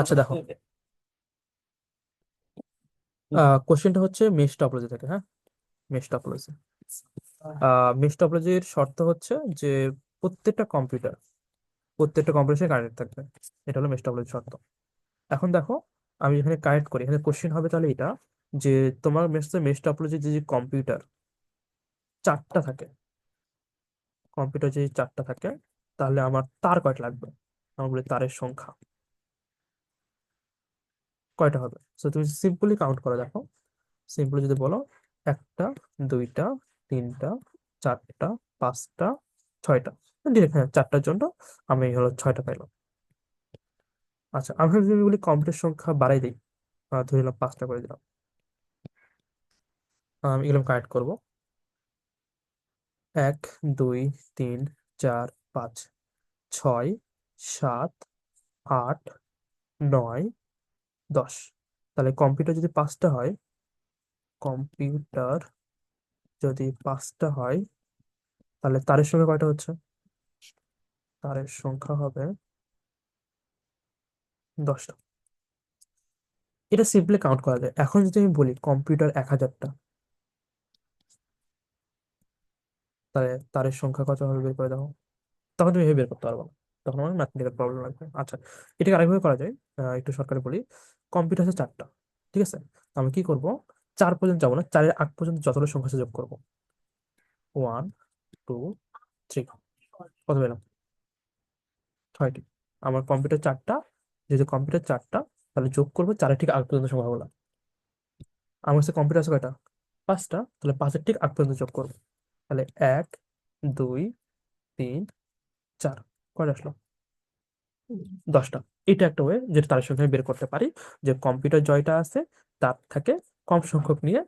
আচ্ছা দেখো। কোশ্চেনটা হচ্ছে মেশ টপোলজি থেকে হ্যাঁ? মেশ টপোলজি মেশ টপোলজির শর্ত হচ্ছে যে প্রত্যেকটা কম্পিউটার প্রত্যেকটা কম্পিউটার কানেক্ট থাকবে। এটা হলো মেশ টপোলজির শর্ত। এখন দেখো আমি এখানে কানেক্ট করি এখানে কোশ্চেন হবে তাহলে এটা যে তোমার মেশ মেশ টপোলজির যে কম্পিউটার চারটা থাকে। কম্পিউটার যদি চারটা থাকে তাহলে আমার তার কয়টা লাগবে? আমরা বলি তারের সংখ্যা। কয়টা হবে? সো তুমি সিম্পলি কাউন্ট করে, দেখো। সিম্পলি যদি বলো, একটা, দুইটা, তিনটা, চারটা, পাঁচটা, ছয়টা। হ্যাঁ চারটার জন্য আমি হলো ছয়টা পাইলাম। আচ্ছা আমি যদি বলি কম্পিউটার সংখ্যা বাড়াই দিই ধরে নিলাম পাঁচটা করে দিলাম। আমি এগুলো কানেক্ট করব। এক, দুই, তিন, চার, পাঁচ, ছয়, সাত, আট, নয় দশ। তাহলে কম্পিউটার যদি পাঁচটা হয় কম্পিউটার যদি পাঁচটা হয়, তাহলে তারের সঙ্গে কয়টা হচ্ছে? তারের সংখ্যা হবে দশটা। এটা সিম্পলি কাউন্ট করা যায়। এখন যদি আমি বলি কম্পিউটার এক হাজারটা, তাহলে তারের সংখ্যা কত হবে বের করে দাও? তখন তুমি বের করতে পারব না। তখন আমার ম্যাথমেটিক্যাল প্রবলেম লাগবে। আচ্ছা এটাকে আরেকভাবে করা যায়। একটু সরকারে বলি। কম্পিউটার হচ্ছে চারটা, ঠিক আছে? তো আমি কি করব? চার পর্যন্ত যাব না, চারের আগ পর্যন্ত যতগুলো সংখ্যা যোগ করব। ওয়ান টু থ্রি কত পেলাম? ছয়টি। আমার কম্পিউটার চারটা, যেহেতু কম্পিউটার চারটা, তাহলে যোগ করব চারের ঠিক আগ পর্যন্ত সংখ্যাগুলো। আমার কাছে কম্পিউটার আছে কয়টা? পাঁচটা, তাহলে পাঁচের ঠিক আগ পর্যন্ত যোগ করব। তাহলে এক, দুই, তিন, চার, কয়টা আসলো? দশটা। এটা একটা ওয়ে যেটা তার সঙ্গে বের করতে পারি যে কম্পিউটার জয়টা আছে তার থেকে কম সংখ্যক নিয়ে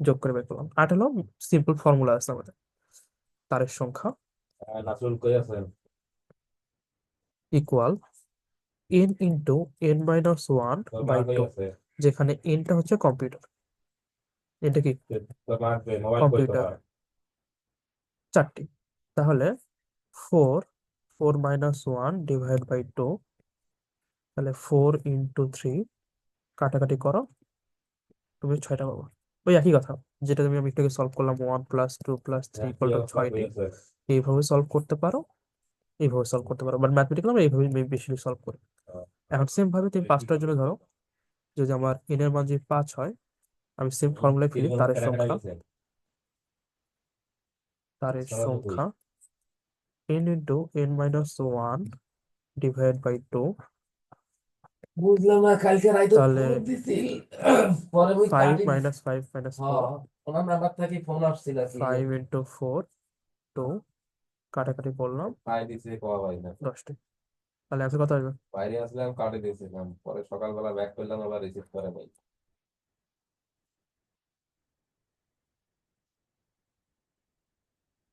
যোগ করে বের করলাম। আট হলো সিম্পল ফর্মুলা আছে আমাদের। তারের সংখ্যা equal N into N minus one by two যেখানে এনটা হচ্ছে কম্পিউটার এটা কি? কম্পিউটার চারটি। তাহলে four four minus one divide by two তাহলে ফোর ইন্টু থ্রি কাটাকাটি করো। তুমি ছয়টা পাবো। ওই একই কথা যেটা তুমি আমি একটু সলভ করলাম one plus two plus three equal to ছয়টি। এইভাবে সলভ করতে পারো এইভাবে সলভ করতে পারো। বাট ম্যাথমেটিক্যাল আমরা এইভাবে বেশি সলভ করি। এখন সেম ভাবে তুমি পাঁচটার জন্য ধরো যদি আমার এন এর মান যদি পাঁচ হয় আমি সেম ফর্মুলায় ফিরি তারের সংখ্যা। তারের সংখ্যা N into N minus one divide by two বুঝলাম না কালকে রাইতে তাহলে ফোন দিছিল। পরে মুই ফাইভ কাটি মাইনাস ফাইভ মাইনাস ফোর হ্যাঁ ওনার নাম্বার থেকে ফোন আসছিল আর কি। ফাইভ ইন্টু ফোর টু কাটাকাটি করলাম পাই দিছে কোয়া ভাই না। দশটি। তাহলে অ্যান্সার কত হবে বাইরে আসলাম কাটে দিয়েছিলাম। পরে সকালবেলা ব্যাক করলাম আবার রিসিভ করে ভাই